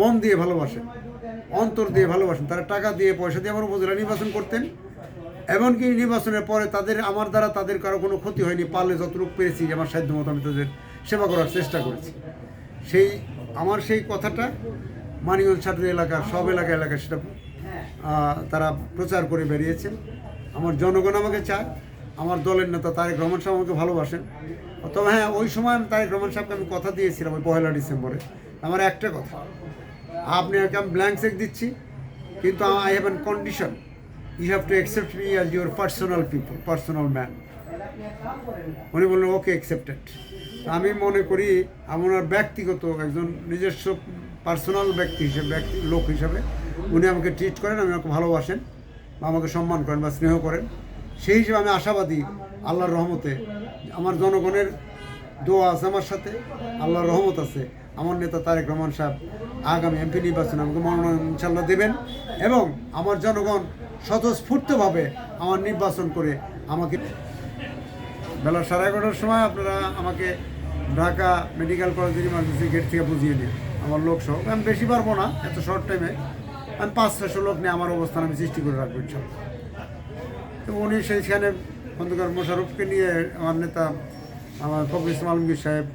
মন দিয়ে ভালোবাসেন, অন্তর দিয়ে ভালোবাসেন। তারা টাকা দিয়ে, পয়সা দিয়ে আমার উপজেলা নির্বাচন করতেন। এমনকি নির্বাচনের পরে তাদের, আমার দ্বারা তাদের কারও কোনো ক্ষতি হয়নি, পারলে যতটুকু পেরেছি আমার সাধ্য মতো আমি তাদের সেবা করার চেষ্টা করেছি। সেই, আমার সেই কথাটা মানিগঞ্জ ছাত্র এলাকার, সব এলাকা এলাকা সেটা তারা প্রচার করে বেরিয়েছেন। আমার জনগণ আমাকে চায়, আমার দলের নেতা তারেক রহমান সাহেব আমাকে ভালোবাসেন। তবে হ্যাঁ ওই সময় আমি তারেক রহমান সাহেবকে আমি কথা দিয়েছিলাম, ওই পয়লা ডিসেম্বরে। আমার একটা কথা আপনি আমাকে আমি ব্ল্যাঙ্ক চেক দিচ্ছি, কিন্তু I have an condition you have to accept me as your personal people personal man উনি বললেন ওকে অ্যাকসেপ্টেড আমি মনে করি আমার ব্যক্তিগত একজন নিজস্ব পার্সোনাল ব্যক্তি হিসেবে, ব্যক্তি, লোক হিসাবে, উনি আমাকে ট্রিট করেন, আমি আমাকে ভালোবাসেন বা আমাকে সম্মান করেন বা স্নেহ করেন। সেই হিসেবে আমি আশাবাদী আল্লাহর রহমতে আমার জনগণের দোয়া আছে আমার সাথে, আল্লাহর রহমত আছে। আমার নেতা তারেক রহমান সাহেব আগামী এমপি নির্বাচনে আমাকে মনোনয়ন ইনশাল্লাহ দেবেন এবং আমার জনগণ স্বতঃস্ফূর্তভাবে আমার নির্বাচন করে আমাকে বেলা সাড়ে এগারোটার সময় আপনারা আমাকে ঢাকা মেডিকেল কলেজের ইমার্জেন্সি গেট থেকে বুঝিয়ে নিন আমার লোক সহ। আমি বেশি পারব না, এত শর্ট টাইমে আমি পাঁচ ছশো লোক নিয়ে আমার অবস্থান আমি সৃষ্টি করে রাখব ইনশাল্লাহ তো উনি সেইখানে খন্দকার মোশারফকে নিয়ে আমার নেতা আমার ফখর ইসলাম আলমগীর সাহেব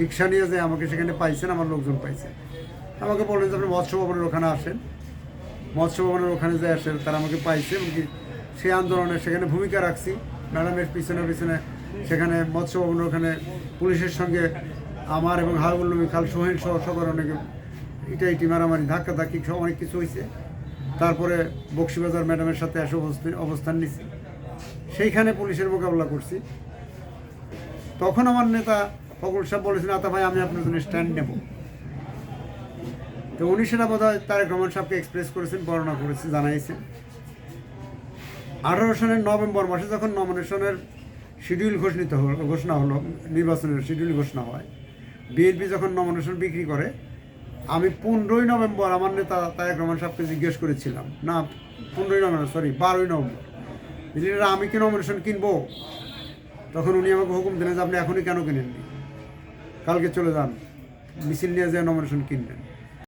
রিক্সা নিয়ে যে আমাকে সেখানে পাইছেন, আমার লোকজন পাইছে। আমাকে বললেন যে আপনি মৎস্য ভবনের ওখানে আসেন। মৎস্য ভবনের ওখানে যে আসেন, তারা আমাকে পাইছে এমনকি সেই আন্দোলনে সেখানে ভূমিকা রাখছি। ম্যাডামের পিছনে পিছনে সেখানে মৎস্য ভবনের ওখানে পুলিশের সঙ্গে আমার এবং হাবিবুল্লমী খাল সোহেন সহ সকল অনেকে ইটা ইটি মারামারি, ধাক্কা ধাক্কি সব অনেক কিছু হয়েছে তারপরে বক্সিবাজার ম্যাডামের সাথে এসে অবস্থান অবস্থান নিছি। সেইখানে পুলিশের মোকাবিলা করছি। তখন আমার নেতা ফকরুল সাহেব বলেছেন, আতা ভাই, আমি আপনার জন্য স্ট্যান্ড নেব। তো উনি সেটা বোধ হয় তারেক রহমান সাহেবকে এক্সপ্রেস করেছেন, বর্ণনা করেছেন, জানাইছেন। আঠারো সনের নভেম্বর মাসে যখন নমিনেশনের শিডিউল ঘোষণিত হলো ঘোষণা হলো, নির্বাচনের শিডিউল ঘোষণা হয় বিএনপি যখন নমিনেশন বিক্রি করে, আমি পনেরোই নভেম্বর আমার নেতা তারেক রহমান সাহেবকে জিজ্ঞেস করেছিলাম, না, পনেরোই নভেম্বর সরি বারোই নভেম্বর। আমি কি নমিনেশন কিনবো? তখন উনি আমাকে হুকুম দিলেন যে আপনি এখনই কেন কিনেননি? কালকে চলে যান। মিছিল নিয়ে যে নমিনেশন কিনবেন।